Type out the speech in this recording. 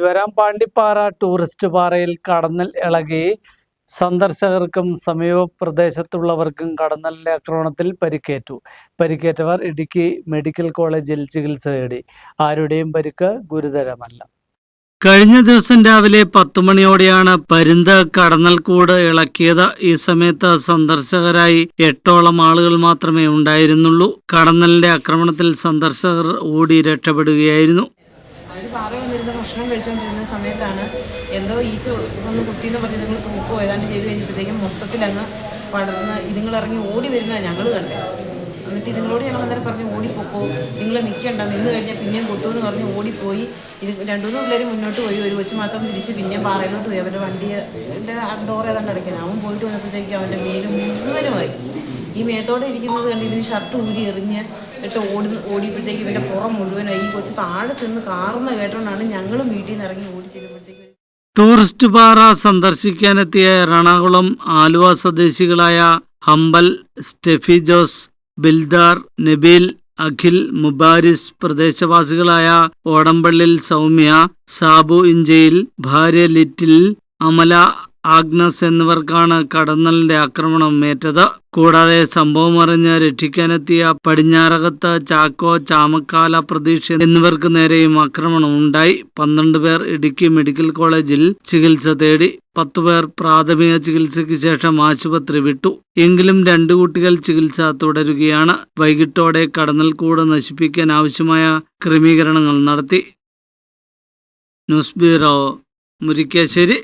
വരാം പാണ്ടിപ്പാറ ടൂറിസ്റ്റ് പാറയിൽ കടന്നൽ ഇളകി സന്ദർശകർക്കും സമീപ പ്രദേശത്തുള്ളവർക്കും കടന്നലിന്റെ ആക്രമണത്തിൽ പരിക്കേറ്റു. പരിക്കേറ്റവർ ഇടുക്കി മെഡിക്കൽ കോളേജിൽ ചികിത്സ തേടി ആരുടെയും പരിക്ക് ഗുരുതരമല്ല. കഴിഞ്ഞ ദിവസം രാവിലെ പത്തു മണിയോടെയാണ് പരുന്ത് കടന്നൽക്കൂട് ഇളക്കിയത്. ഈ സമയത്ത് സന്ദർശകരായി എട്ടോളം ആളുകൾ മാത്രമേ ഉണ്ടായിരുന്നുള്ളൂ. കടന്നലിന്റെ ആക്രമണത്തിൽ സന്ദർശകർ ഓടി രക്ഷപ്പെടുകയായിരുന്നു. ഭക്ഷണം കഴിച്ചുകൊണ്ടിരുന്ന സമയത്താണ് എന്തോ ഈച്ച ഒന്ന് കുത്തിയെന്ന് പറഞ്ഞ് നിങ്ങൾ തൂക്കോ ഏതാണ്ട് ചെയ്ത് കഴിഞ്ഞപ്പോഴത്തേക്കും മൊത്തത്തിലങ്ങ് പടർന്ന് ഇതുങ്ങളിറങ്ങി ഓടി വരുന്നതാണ് ഞങ്ങൾ കണ്ടത് എന്നിട്ട് ഇതുങ്ങളോട് ഞങ്ങൾ അന്നേരം പറഞ്ഞു ഓടിപ്പോക്കോ നിങ്ങൾ നിൽക്കണ്ട നിന്ന് കഴിഞ്ഞാൽ പിന്നെയും കൊത്തുമെന്ന് പറഞ്ഞ് ഓടിപ്പോയി ഇത് രണ്ടു മൂന്ന് പിള്ളേർ മുന്നോട്ട് പോയി ഒരു കൊച്ചു മാത്രം തിരിച്ച് പിന്നെ പാറയിലോട്ട് പോയി. അവരുടെ വണ്ടിയുടെ ഡോർ ഏതാണ്ട് അടയ്ക്കാൻ. അവൻ പോയിട്ട് വന്നപ്പോഴത്തേക്കും അവന്റെ മേലും മുഴുവനുമായി. ഈ മേത്തോടെ ഇരിക്കുന്നത് കണ്ട് ഇവന് ഷർട്ട് ഊരി എറിഞ്ഞ് ഇട്ട് ഓടി ഓടിയപ്പോഴത്തേക്ക് ഇവന്റെ പുറം മുഴുവനായി ഈ കൊച്ചു താഴെ ചെന്ന് കാറുന്ന കേട്ടോണ്ടാണ് ഞങ്ങളും വീട്ടിൽ നിന്ന് ഇറങ്ങി ഓടി ചെല്ലുമ്പോഴത്തേക്ക് ടൂറിസ്റ്റ് പാറ സന്ദർശിക്കാനെത്തിയ എറണാകുളം ആലുവ സ്വദേശികളായ ഹംബൽ സ്റ്റെഫി ജോസ് ബിൽദാർ നബീൽ അഖിൽ മുബാരിസ് പ്രദേശവാസികളായ ഓടമ്പള്ളിൽ സൗമ്യ സാബു ഇഞ്ചയിൽ ഭാര്യ ലിറ്റിൽ അമല ആഗ്നസ് എന്നിവർക്കാണ് കടന്നലിന്റെ ആക്രമണം ഏറ്റത്. കൂടാതെ സംഭവം അറിഞ്ഞ് രക്ഷിക്കാനെത്തിയ പടിഞ്ഞാറകത്ത് ചാക്കോ ചാമക്കാല പ്രതീക്ഷ എന്നിവർക്ക് നേരെയും ആക്രമണം ഉണ്ടായി. പന്ത്രണ്ട് പേർ ഇടുക്കി മെഡിക്കൽ കോളേജിൽ ചികിത്സ തേടി പത്ത് പേർ പ്രാഥമിക ചികിത്സയ്ക്ക് ശേഷം ആശുപത്രി വിട്ടു. എങ്കിലും രണ്ടു കുട്ടികൾ ചികിത്സ തുടരുകയാണ്. വൈകിട്ടോടെ കടന്നൽ കൂട് നശിപ്പിക്കാൻ ആവശ്യമായ ക്രമീകരണങ്ങൾ നടത്തി. News bureau Murickassery.